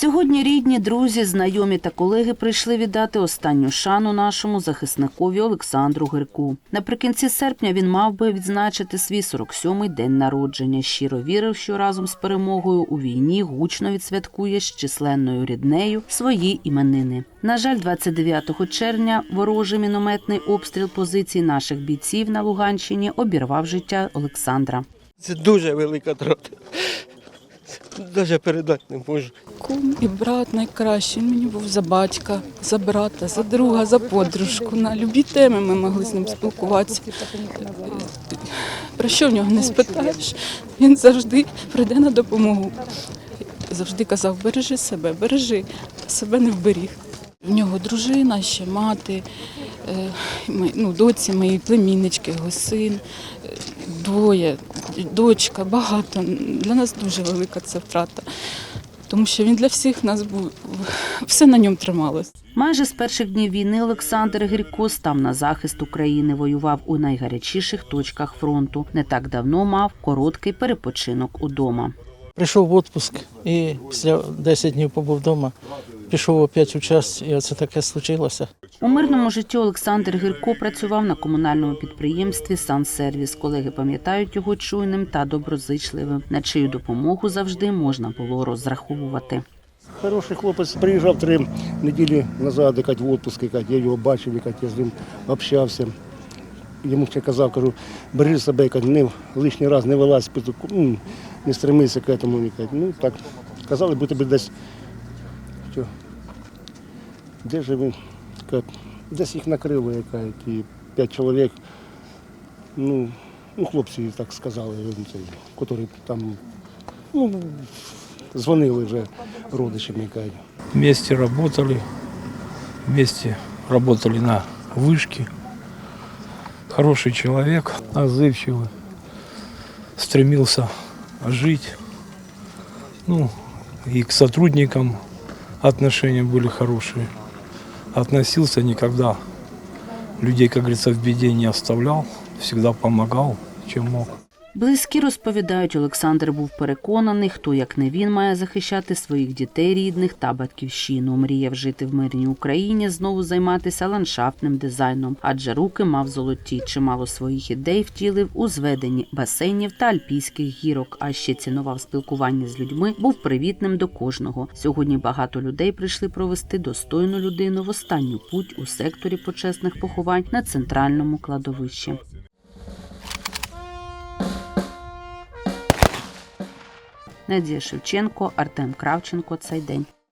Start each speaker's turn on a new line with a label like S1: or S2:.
S1: Сьогодні рідні, друзі, знайомі та колеги прийшли віддати останню шану нашому захисникові Олександру Гирку. Наприкінці серпня він мав би відзначити свій 47-й день народження. Щиро вірив, що разом з перемогою у війні гучно відсвяткує з численною ріднею свої іменини. На жаль, 29 червня ворожий мінометний обстріл позицій наших бійців на Луганщині обірвав життя Олександра.
S2: Це дуже велика трата. Навіть передати не можу.
S3: Кум і брат найкращий. Він мені був за батька, за брата, за друга, за подружку. На любі теми ми могли з ним спілкуватися. Про що в нього не спитаєш? Він завжди прийде на допомогу. Завжди казав, бережи себе, бережи, себе не вберіг. В нього дружина, ще мати, е, ну, доці мої, племіннички, його син, е, двоє, дочка, багато. Для нас дуже велика ця втрата. Тому що він для всіх нас був, все на ньому трималось.
S1: Майже з перших днів війни Олександр Гріко став на захист України, воював у найгарячіших точках фронту. Не так давно мав короткий перепочинок удома.
S4: Прийшов в відпуск і після 10 днів побув вдома, пішов опять у час, і оце таке случилося.
S1: У мирному житті Олександр Гірко працював на комунальному підприємстві «Сансервіс». Колеги пам'ятають його чуйним та доброзичливим, на чию допомогу завжди можна було розраховувати.
S5: Хороший хлопець приїжджав три неділі назад, якать в якать, я його бачив, якать, я з ним общався. Йому ще казав, кажу, бережи себе, якать, не, лишній раз не вилазь, ну, не стремися к этому. Ну, так, казали, би тобі десь, що, де же він, Якать, десь їх накрило, якать, і п'ять чоловік, ну, ну, хлопці так сказали, цей, котрі там, ну, дзвонили вже родичам, якать.
S6: Вместе работали, вместе работали на вышке. Хороший человек, отзывчивый, стремился жить. Ну, и к сотрудникам отношения были хорошие. Относился никогда людей, как говорится, в беде не оставлял, всегда помогал, чем мог.
S1: Близькі розповідають, Олександр був переконаний, хто як не він має захищати своїх дітей рідних та батьківщину. Мріяв жити в мирній Україні, знову займатися ландшафтним дизайном, адже руки мав золоті. Чимало своїх ідей втілив у зведенні басейнів та альпійських гірок. А ще цінував спілкування з людьми, був привітним до кожного. Сьогодні багато людей прийшли провести достойну людину в останню путь у секторі почесних поховань на центральному кладовищі. Надія Шевченко, Артем Кравченко. Цей день.